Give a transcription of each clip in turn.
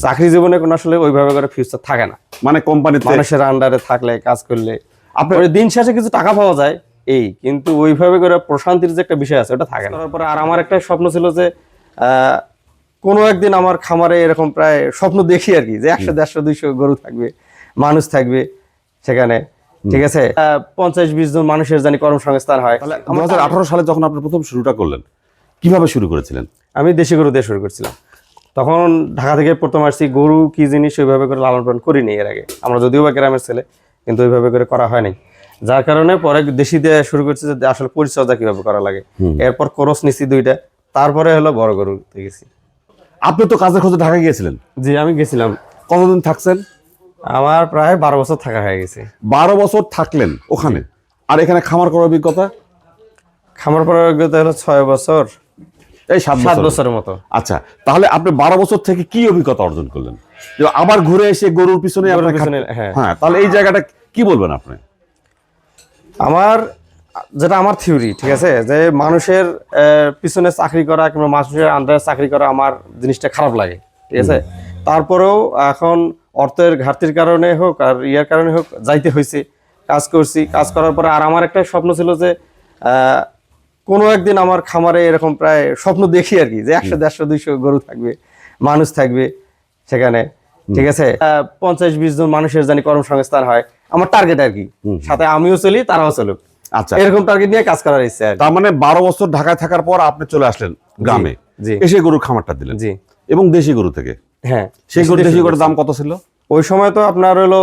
চাকরি জীবনে কোনো আসলে ওইভাবে করে ফিউচার থাকে না। মানে কোম্পানিতে মানুষের আন্ডারে থাকলে কাজ করলে। আপনার দিন শেষে কিছু টাকা পাওয়া যায় এই কিন্তু ওইভাবে করে প্রশান্তির যে একটা বিষয় আছে ওটা থাকে না। তারপরে আর আমার একটা স্বপ্ন ছিল যে কোনো একদিন আমার খামারে এরকম প্রায় স্বপ্ন দেখি আর কি যে একশো দেড়শো দুইশো গরু থাকবে মানুষ থাকবে সেখানে ঠিক আছে? পঞ্চাশ বিশ জন মানুষের জানি কর্মসংস্থান হয়। দু আঠারো সালে যখন আপনি প্রথম শুরুটা করলেন কীভাবে শুরু করেছিলেন? আমি দেশি গরু দিয়ে শুরু করছিলাম। তখন ঢাকা থেকে প্রথম আসছি গরু কি জিনিস ওইভাবে করে লালন পালন করিনি এর আগে। আমরা যদিও বা গ্রামের ছেলে কিন্তু ওইভাবে করে করা হয় নাই যার কারণে পরে দেশি দিয়ে শুরু করছি যে আসলে পরিচর্যা কীভাবে করা লাগে। এরপর করস নিছি দুইটা তারপরে হলো বড় গরু গেছি। আপনি তো কাজের খোঁজে ঢাকা গিয়েছিলেন? জি আমি গেছিলাম। কতদিন থাকছেন? আমার প্রায় বারো বছর থাকা হয়ে গেছে। বারো বছর থাকলেন ওখানে। আর এখানে খামার করার অভিজ্ঞতা? খামার পর অভিজ্ঞতা হলো ছয় বছর। এই সাত বছরের মতো। আচ্ছা তাহলে আপনি বারো বছর থেকে কি অভিজ্ঞতা অর্জন করলেন? আবার ঘুরে এসে গরুর পিছনে হ্যাঁ। হ্যাঁ তাহলে এই জায়গাটা কি বলবেন আপনি? আমার যেটা আমার থিওরি ঠিক আছে? যে মানুষের পিছনে চাকরি করা কিংবা মানুষের আন্ডারে চাকরি করা আমার জিনিসটা খারাপ লাগে ঠিক আছে? তারপরেও এখন অর্থের ঘাটতির কারণে হোক আর ইয়ার কারণে হোক যাইতে হয়েছে কাজ করছি। কাজ করার পরে আর আমার একটা স্বপ্ন ছিল যে আহ, কোনো একদিন আমার খামারে এরকম প্রায় স্বপ্ন দেখি আর কি যে একশো দেড়শো দুইশো গরু থাকবে মানুষ থাকবে সেখানে ঠিক আছে? পঞ্চাশ বিশ জন মানুষের জানি কর্মসংস্থান হয় আমার টার্গেট আর কি। সাথে আমিও চলি তারাও চলুক। আচ্ছা। এরকম টার্গেট নিয়ে কাজ করার ইচ্ছা আর তার মানে বারো বছর ঢাকায় থাকার পর আপনি চলে আসলেন গ্রামে এসে গরুর খামারটা দিলেন। জি। এবং দেশি গরু থেকে? হ্যাঁ সেই গরু দেশি গরুর দাম কত ছিল? ওই সময় তো আপনার হলো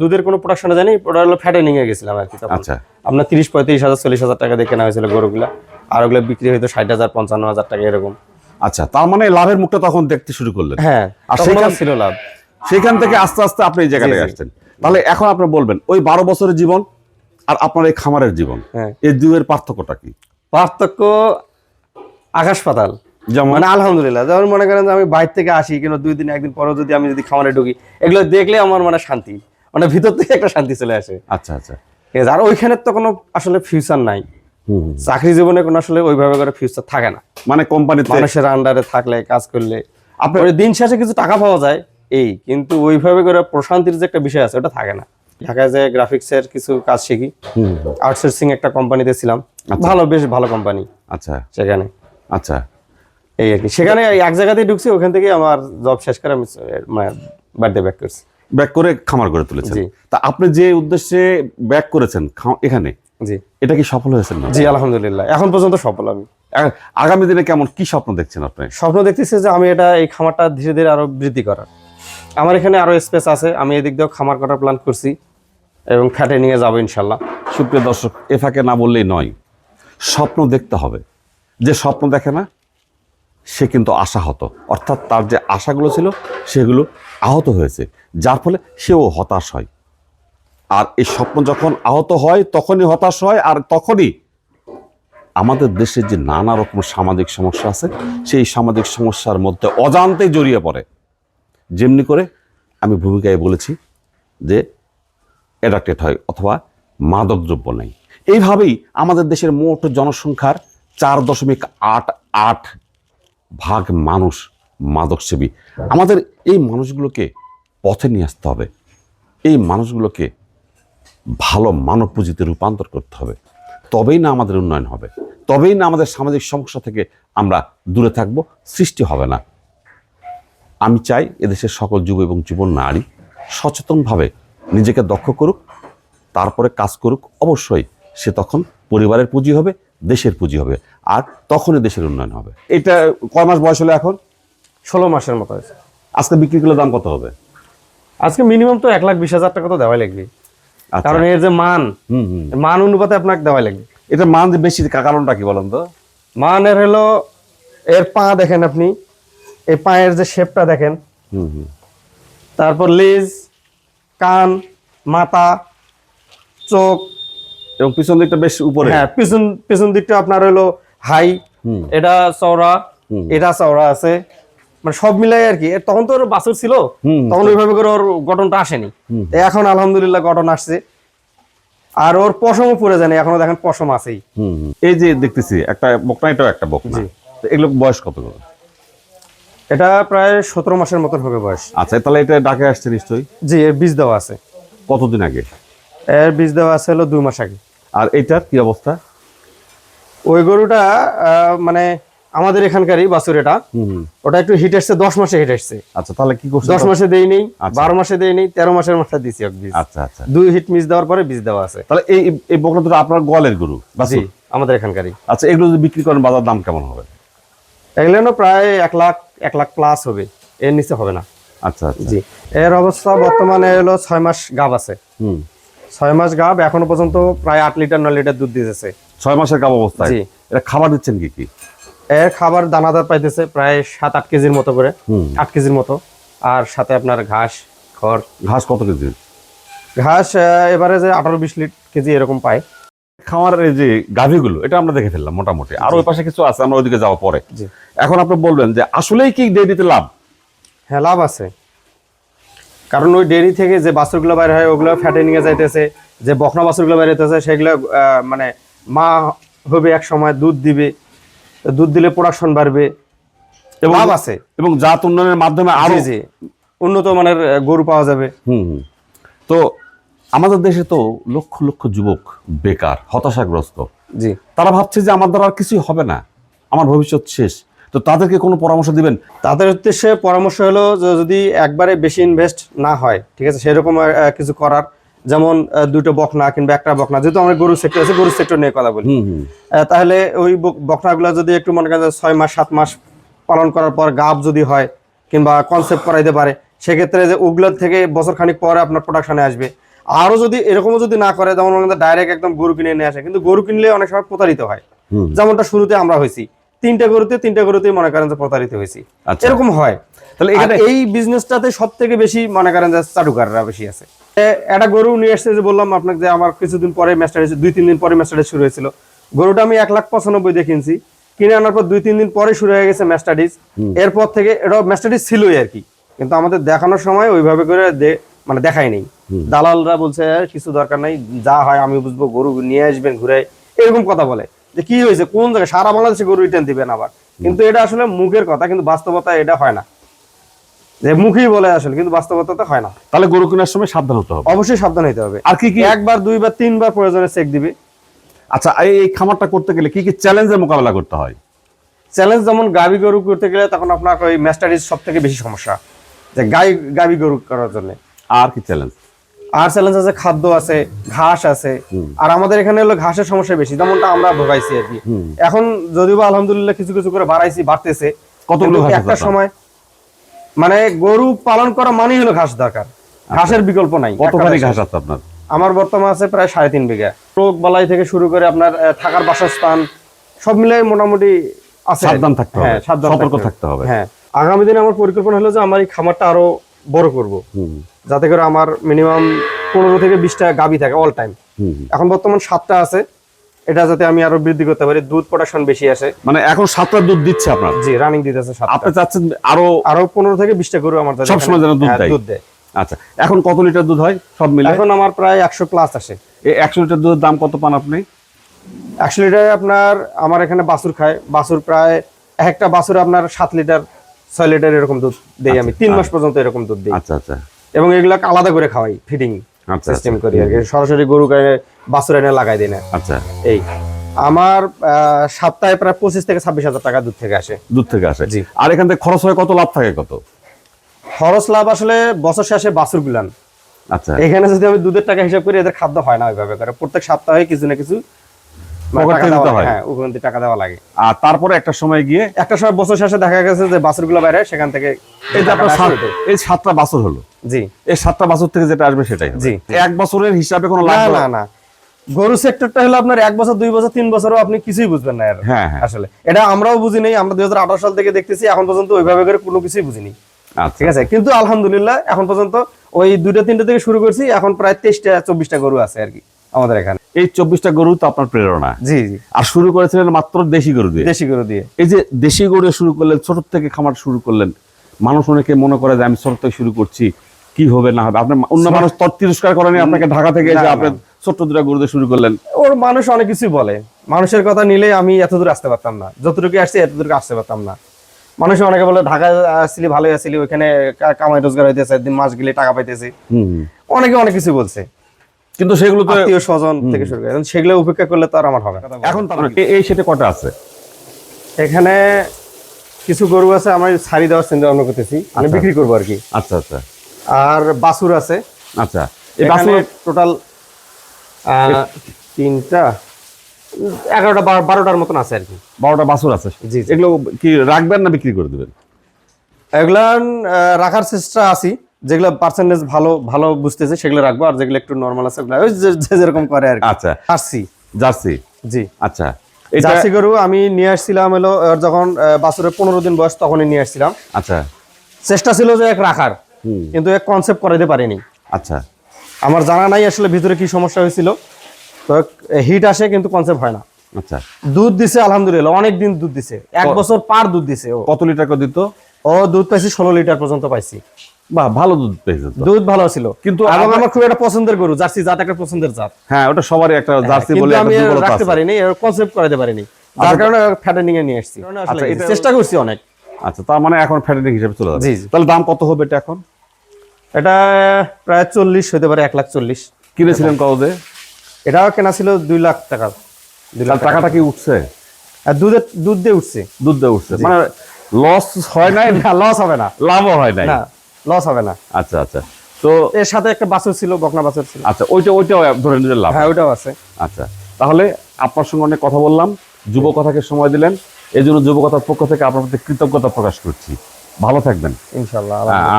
দুধের কোনো প্রোডাকশনে জানি ওটা হলো ফ্যাটেনিং এ গেছিলাম আর কি আচ্ছা। আপনার তিরিশ পঁয়ত্রিশ হাজার চল্লিশ হাজার টাকা দিয়ে কেনা হয়েছিল গরুগুলা। আর ওগুলো বিক্রি হয়তো ষাট হাজার পঞ্চান্ন হাজার টাকা এরকম। আচ্ছা তার মানে লাভের মুখটা তখন দেখতে শুরু করলেন। হ্যাঁ আর আর সেখান- ছিল লাভ। সেখান থেকে আস্তে আস্তে আপনি এই জায়গাটায়। আসছেন। তাহলে এখন আপনি বলবেন ওই বারো বছরের জীবন আর আপনার এই খামারের জীবন হ্যাঁ। এই দুয়ের পার্থক্যটা কি? পার্থক্য আকাশ পাতাল। যেমন? মানে আলহামদুলিল্লাহ যেমন মনে করেন যে আমি বাইরে থেকে আসি কিন্তু দুই দিন একদিন পরেও যদি আমি যদি খামারে ঢুকি এগুলো দেখলে আমার মানে শান্তি। মানে ভিতর থেকে একটা শান্তি চলে আসে। আচ্ছা আচ্ছা। আর ওইখানে তো কোনো আসলে ফিউচার নাই। চাকরি জীবনে কোনো আসলে ওইভাবে করে ফিউচার থাকে না। মানে কোম্পানিতে মানুষের আন্ডারে থাকলে কাজ করলে। আপনার দিন শেষে কিছু টাকা পাওয়া যায় এই। কিন্তু ওইভাবে করে প্রশান্তির যে একটা বিষয় আছে ওটা থাকে না। ঢাকায় যে গ্রাফিক্সের কিছু কাজ শিখি। আউটসোর্সিং একটা কোম্পানিতে ছিলাম। আচ্ছা। ভালো বেশ ভালো কোম্পানি আচ্ছা। সেখানে। আচ্ছা। এই আর কি। সেখানে এক জায়গাতেই ঢুকছি ওখান থেকে আমার জব শেষ করে আমি মানে বাড়িতে ব্যাক করছি। ব্যাক করে খামার করে তুলেছেন। তা আপনি যে উদ্দেশ্যে ব্যাক করেছেন এখানে জি। এটা কি সফল হয়েছেন জি আলহামদুলিল্লাহ। এখন পর্যন্ত সফল আমি। আগামী দিনে কেমন কি স্বপ্ন দেখছেন আপনি? স্বপ্ন দেখতেছি যে আমি এটা এই খামারটা ধীরে ধীরে আরও বৃদ্ধি করার। আমার এখানে আরও স্পেস আছে আমি এদিক দিয়েও খামার করার প্ল্যান করছি এবং ফ্যাটে নিয়ে যাব ইনশাল্লাহ সুপ্রিয় দর্শক এ ফাঁকে না বললেই নয় স্বপ্ন দেখতে হবে। যে স্বপ্ন দেখে না সে কিন্তু আশাহত। অর্থাৎ তার যে আশাগুলো ছিল, সেগুলো আহত হয়েছে। যার ফলে সেও হতাশ হয়। আর এই স্বপ্ন যখন আহত হয়, তখনই হতাশ হয়, আর তখনই আমাদের দেশে যে নানা রকম সামাজিক সমস্যা আছে, সেই সামাজিক সমস্যার মধ্যে অজান্তেই জড়িয়ে পড়ে। যেমনি করে আমি ভূমিকায় বলেছি যে অ্যাডাক্টেড হয় অথবা মাদকদ্রব্য নেই। এইভাবেই আমাদের দেশের মোট জনসংখ্যার চার দশমিক আট আট ভাগ মানুষ মাদকসেবী। আমাদের এই মানুষগুলোকে পথে নিয়ে আসতে হবে। এই মানুষগুলোকে ভালো মানব পুঁজিতে রূপান্তর করতে হবে। তবেই না আমাদের উন্নয়ন হবে। তবেই না আমাদের সামাজিক সমস্যা থেকে আমরা দূরে থাকব। সৃষ্টি হবে না। আমি চাই এদেশের সকল যুব এবং যুবন নারী সচেতনভাবে নিজেকে দক্ষ করুক, তারপরে কাজ করুক। অবশ্যই সে তখন পরিবারের পুঁজি হবে দেশের পুঁজি হবে আর তখনই দেশের উন্নয়ন হবে। এটা কয় মাস বয়স হলে এখন? ষোলো মাসের মতো হয়েছে। আজকে বিক্রি করলে দাম কত হবে? আজকে মিনিমাম তো এক লাখ বিশ হাজার টাকা তো দেওয়াই লাগবে। আচ্ছা। কারণ এর যে মান মান অনুপাতে আপনাকে দেওয়াই লাগবে। এটা মান যে বেশি কারণটা কি বলেন তো? মানের হলো এর পা দেখেন আপনি এই পায়ের যে শেপটা দেখেন। হুম হুম। তারপর লেজ কান মাথা চোখ এবং পিছন দিকটা বেশ উপরে। হ্যাঁ পিছন পিছন দিকটা আপনার হলো হাই এটা চওড়া এটা চওড়া আছে। মানে সব মিলাই আর কি। তখন তো ওর বাছুর ছিল তখন ওইভাবে করে ওর গঠনটা আসেনি। এখন আলহামদুলিল্লাহ গঠন আসছে। আর ওর পশমও পড়ে জানি এখনও দেখেন পশম আছেই। এই যে দেখতেছি একটা বকনা এটাও একটা বকনা। এগুলো বয়স কত এটা প্রায় সতেরো মাসের মতন হবে বয়স। আচ্ছা তাহলে এটা ডাকে আসছে নিশ্চয়ই? জি এর বীজ দেওয়া আছে। কতদিন আগে? এর বীজ দেওয়া আছে হলো দুই মাস আগে। আর এটার কি অবস্থা? ওই গরুটা মানে আমাদের এখানকারই বাছুর এটা। ওটা একটু হিট আসছে দশ মাসে হিট আসছে। আচ্ছা তাহলে কি করছে? দশ মাসে দেই নেই আচ্ছা। বারো মাসে দেই নেই তেরো মাসের মাথায় দিছি এক বীজ। আচ্ছা আচ্ছা। দুই হিট মিস দেওয়ার পরে বীজ দেওয়া আছে। তাহলে এই এই বকনা দুটো আপনার গোয়ালের গরু জি আমাদের এখানকারই। আচ্ছা এগুলো যদি বিক্রি করেন বাজার দাম কেমন হবে? এগুলো প্রায় এক লাখ এক লাখ প্লাস হবে। এর নিচে হবে না। আচ্ছা আচ্ছা। জি। এর অবস্থা বর্তমানে হলো ছয় মাস গাব আছে। হুম। ছয় মাস গাব এখনও পর্যন্ত প্রায় আট লিটার নয় লিটার দুধ দিতেছে। ছয় মাসের কাপ অবস্থায়? জি। এটা খাবার দিচ্ছেন কি কি? এর খাবার দানাদার পাইতেছে প্রায় সাত আট কেজির মতো করে। আট কেজির মতো। আর সাথে আপনার ঘাস খড়। ঘাস কত কেজি? ঘাস এবারে যে আঠারো বিশ লিটার কেজি এরকম পায়। খামারের এই যে গাভীগুলো এটা আমরা দেখে ফেললাম মোটামুটি। আর ওই পাশে কিছু আছে আমরা ওইদিকে যাওয়া পরে। এখন আপনি বলবেন যে আসলেই কি ডেয়ারিতে লাভ? হ্যাঁ লাভ আছে। কারণ ওই ডেয়ারি থেকে যে বাছুরগুলো বাইরে হয় ওগুলো ফ্যাটে নিয়ে যাইতেছে যে বকনা বাছুরগুলো বাইরে হইতেছে সেগুলো মানে মা হবে এক সময় দুধ দিবে দুধ দিলে প্রোডাকশন বাড়বে। এবং লাভ আছে। এবং জাত উন্নয়নের মাধ্যমে আরও জি। উন্নত মানের গরু পাওয়া যাবে। হুম হুম। তো আমাদের দেশে তো লক্ষ লক্ষ যুবক বেকার হতাশাগ্রস্ত। জি। তারা ভাবছে যে আমার দ্বারা আর কিছুই হবে না। আমার ভবিষ্যৎ শেষ। তো তাদেরকে কোনো পরামর্শ দিবেন? তাদের উদ্দেশ্যে পরামর্শ হলো যদি একবারে বেশি ইনভেস্ট না হয় ঠিক আছে সেরকম কিছু করার যেমন দুটো বকনা কিংবা একটা বকনা যেহেতু আমরা গরু সেক্টর আছে গরু সেক্টর নিয়ে কথা বলি। তাহলে ওই বকনাগুলো যদি একটু মনে করেন ছয় মাস সাত মাস পালন করার পর গাব যদি হয় কিংবা কনসেপ্ট করাইতে পারে সেক্ষেত্রে যে ওগুলোর থেকে বছর খানিক পরে আপনার প্রোডাকশনে আসবে। আরও যদি এরকমও যদি না করে যেমন ডাইরেক্ট একদম গরু কিনে নিয়ে আসে কিন্তু গরু কিনলে অনেক সময় প্রতারিত হয়। যেমনটা শুরুতে আমরা হয়েছি। তিনটা গরুতে তিনটা গরুতেই মনে করেন যে প্রতারিত হয়েছি। আচ্ছা। এরকম হয়। তাহলে এখানে এই বিজনেসটাতে সব থেকে বেশি মনে করেন যে চাটুকাররা বেশি আছে। একটা গরু নিয়ে এসছে যে বললাম আপনাকে যে আমার কিছুদিন পরে ম্যাচটা দুই তিন দিন পরে ম্যাচটা শুরু হয়েছিল। গরুটা আমি এক লাখ পঁচানব্বই দিয়ে কিনছি। কিনে আনার পর দুই তিন দিন পরে শুরু হয়ে গেছে ম্যাস্টাডিস এরপর থেকে এটা ম্যাস্টাডিস ছিলই আর কি। কিন্তু আমাদের দেখানোর সময় ওইভাবে করে মানে দেখাই নেই। দালালরা বলছে কিছু দরকার নাই যা হয় আমি বুঝব গরু নিয়ে আসবেন ঘুরে। এরকম কথা বলে। যে কি হয়েছে কোন জায়গায় সারা বাংলাদেশে গরু রিটার্ন দিবেন আবার? কিন্তু এটা আসলে মুখের কথা কিন্তু বাস্তবতা এটা হয় না। যে মুখেই বলে আসলে কিন্তু বাস্তবতাতে হয় না। তাহলে গরু কেনার সময় সাবধান হতে হবে। অবশ্যই সাবধান হতে হবে। আর কি কি একবার দুইবার তিনবার প্রয়োজনে চেক দিবে। আচ্ছা এই এই খামারটা করতে গেলে কি কি চ্যালেঞ্জের মোকাবেলা করতে হয়? চ্যালেঞ্জ যেমন গাবি গরু করতে গেলে তখন আপনার ওই ম্যাস্টারিজ সব থেকে বেশি সমস্যা। যে গাই গাবি গরু করার জন্য। আর কি চ্যালেঞ্জ আর চ্যালেঞ্জ আছে খাদ্য আছে ঘাস আছে। আর আমাদের এখানে হলো ঘাসের সমস্যা বেশি যেমনটা আমরা ভোগাইছি আর কি। এখন যদিও আলহামদুলিল্লাহ কিছু কিছু করে বাড়াইছি বাড়তেছে কতগুলো একটা সময় মানে গরু পালন করা মানেই হলো ঘাস দরকার। ঘাসের বিকল্প নাই কতখানি ঘাস আছে আপনার? আমার বর্তমান আছে প্রায় সাড়ে তিন বিঘা। রোগ বালাই থেকে শুরু করে আপনার থাকার বাসস্থান সব মিলে মোটামুটি আছে। সাবধান থাকতে হবে, হ্যাঁ, সতর্ক থাকতে হবে। হ্যাঁ। আগামী দিনে আমার পরিকল্পনা হলো যে আমার এই খামারটা আরও বড় করব। যাতে করে আমার মিনিমাম পনেরো থেকে বিশটা গাবি থাকে অল টাইম। এখন বর্তমান সাতটা আছে। এটা যাতে আমি আরও বৃদ্ধি করতে পারি দুধ প্রোডাকশন বেশি আসে। মানে এখন সাতটা দুধ দিচ্ছে আপনার? জি রানিং দিতেছে আপনি চাচ্ছেন আরও আরও পনেরো থেকে বিশটা গরু আমার যাতে সবসময় এখানে- যেন দুধ হ্যাঁ, দেয়। দুধ দেয়। আচ্ছা এখন কত লিটার দুধ হয়? সব মিলে? এখন আমার প্রায় একশো প্লাস আসে। এই একশো লিটার দুধের দাম কত পান আপনি? একশো লিটার আপনার আমার এখানে বাছুর খায়। বাছুর প্রায় এক একটা বাছুর আপনার সাত লিটার ছয় লিটার এরকম দুধ দেই আমি। তিন মাস পর্যন্ত এরকম দুধ দিই। আচ্ছা আচ্ছা। এবং এগুলাকে আলাদা করে খাওয়াই ফিডিং আচ্ছা সিস্টেম করি আর সরাসরি গরু গায়ে বাছুর এনে লাগাই দিই না। আচ্ছা। এই। আমার সপ্তাহে প্রায় পঁচিশ থেকে ছাব্বিশ হাজার টাকা দুধ থেকে আসে। দুধ থেকে আসে। জি। আর এখান থেকে খরচ হয় কত? লাভ থাকে কত? খরচ লাভ আসলে বছর শেষে বাছুর গুলান। আচ্ছা। এখানে যদি আমি দুধের টাকা হিসাব করি এদের খাদ্য হয় না ওইভাবে করে। প্রত্যেক সপ্তাহে কিছু না কিছু টাকা দেওয়া লাগে। হয়। আর তারপরে একটা সময় গিয়ে একটা সময় বছর শেষে দেখা গেছে যে বাছুরগুলো বাইরে সেখান থেকে এই যে আপনার টাকাটা সাত- আসে ওঠে। এই সাতটা বছর হলো। জি। এই সাতটা বছর থেকে যেটা আসবে সেটাই জি। এক বছরের হিসাবে কোনো লাভ না না গরু সেক্টরটা হলো আপনার এক বছর দুই বছর তিন বছরও আপনি কিছুই বুঝবেন না হ্যাঁ হ্যাঁ। আসলে। এটা আমরাও বুঝি নাই আমরা দুই হাজার আঠারো সাল থেকে দেখতেছি এখন পর্যন্ত ওইভাবে করে কোনো কিছুই বুঝিনি। আচ্ছা। ঠিক আছে? কিন্তু আলহামদুলিল্লাহ এখন পর্যন্ত ওই দুইটা তিনটা থেকে শুরু করছি এখন প্রায় তেইশটা চব্বিশটা গরু আছে আর কি আমাদের এখানে। এই চব্বিশটা গরু তো আপনার প্রেরণা। জি জি। আর শুরু করেছিলেন মাত্র দেশি গরু দিয়ে। দেশি গরু দিয়ে। এই যে দেশি গরু শুরু করলেন ছোট থেকে খামার শুরু করলেন মানুষ অনেকে মনে করে যে আমি ছোট থেকে শুরু করছি কি হবে না হবে? আপনার অন্য মানুষ তৎ তিরস্কার করেনি আপনাকে ঢাকা থেকে এসে আপনি না। ছোট্ট দুটা গরু দিয়ে শুরু করলেন। ওর মানুষ অনেক কিছুই বলে। মানুষের কথা নিলে আমি এত দূর আসতে পারতাম না। যতটুকু আসছি এতটুকু আসতে পারতাম না। মানুষ অনেকে বলে ঢাকা আসছিলি ভালোই আসছিলি ওইখানে কামাই রোজগার হইতেছে একদিন মাস গেলে টাকা পাইতেছি। অনেকে অনেক কিছু বলছে। কিন্তু সেগুলো তো আত্মীয় স্বজন থেকে শুরু করে। সেগুলো উপেক্ষা করলে তো আর আমার হবে এখন এই সেটে কটা আছে? এখানে কিছু গরু আছে আমি ছাড়ি দেওয়ার চিন্তা ভাবনা করতেছি। আমি বিক্রি করব আর কি। আচ্ছা আচ্ছা। আর বাছুর আছে। আচ্ছা। এই বাছুর টোটাল তিনটা এগারোটা বারোটার মতন আছে আর কি। বারোটা বাছুর আছে? জি, জি। এগুলো কি রাখবেন না বিক্রি করে দেবেন? এগুলা রাখার চেষ্টা আছি। যেগুলো পার্সেন্টেজ ভালো ভালো বুঝতেছে সেগুলো রাখব। আর যেগুলো একটু নর্মাল আছে ওগুলো ওই যে যেরকম করে আর আচ্ছা। আসছি জার্সি? জি। আচ্ছা। জার্সি গরু আমি নিয়ে আসছিলাম হলো যখন বাছুরের পনেরো দিন বয়স তখনই নিয়ে আসছিলাম। আচ্ছা। চেষ্টা ছিল যে এক রাখার কিন্তু এক কনসেপ্ট পারিনি। আচ্ছা। আমার জানা নাই আসলে ভিতরে কি সমস্যা হয়েছিল। তো হিট আসে কিন্তু কনসেপ্ট হয় না। আচ্ছা। দুধ দিছে আলহামদুলিল্লাহ অনেক দিন দুধ দিছে। এক বছর পার দুধ দিছে ও। কত লিটার করে দিত ও দুধ পাইছি ষোলো লিটার পর্যন্ত পাইছি। বাহ ভালো দুধ পেয়েছে দুধ ভালো ছিল। কিন্তু আমার খুব একটা পছন্দের গরু জার্সি জাত একটা পছন্দের জাত। হ্যাঁ ওটা সবারই একটা জার্সি বলে আমি রাখতে। পারিনি কনসেপ্ট করাতে পারিনি। যার কারণে ফ্যাটেনিং এ নিয়ে এসেছি। আচ্ছা, এটা- চেষ্টা করছি অনেক। আচ্ছা তার মানে এখন ফ্যাটেনিং হিসেবে চলে যাবে। তাহলে দাম কত হবে এটা এখন? এটা প্রায় চল্লিশ হতে পারে এক লাখ চল্লিশ। কিনেছিলেন দিয়ে এটাও কেনা ছিল দুই লাখ টাকা। দুই লাখ টাকাটা কি উঠছে? দুধের দুধ দিয়ে উঠছে। দুধ দিয়ে উঠছে। মানে লস হয় নাই? না লস হবে না। লাভও হয় নাই। না। লস হবে না। আচ্ছা আচ্ছা। তো এর সাথে একটা বাছুর ছিল বকনা বাছুর ছিল। আচ্ছা ওইটা ওইটাও ধরে নিলে লাভ। হ্যাঁ ওটাও আছে। আচ্ছা তাহলে আপনার সঙ্গে অনেক কথা বললাম। যুব কথাকে সময় দিলেন। এই জন্য যুব কথার পক্ষ থেকে আপনার প্রতি কৃতজ্ঞতা প্রকাশ করছি। ভালো থাকবেন। ইনশাল্লাহ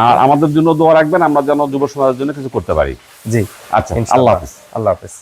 আর আমাদের জন্য দোয়া রাখবেন। আমরা যেন যুব সমাজের জন্য কিছু করতে পারি। জি আচ্ছা আল্লাহ হাফিজ। আল্লাহ হাফিজ।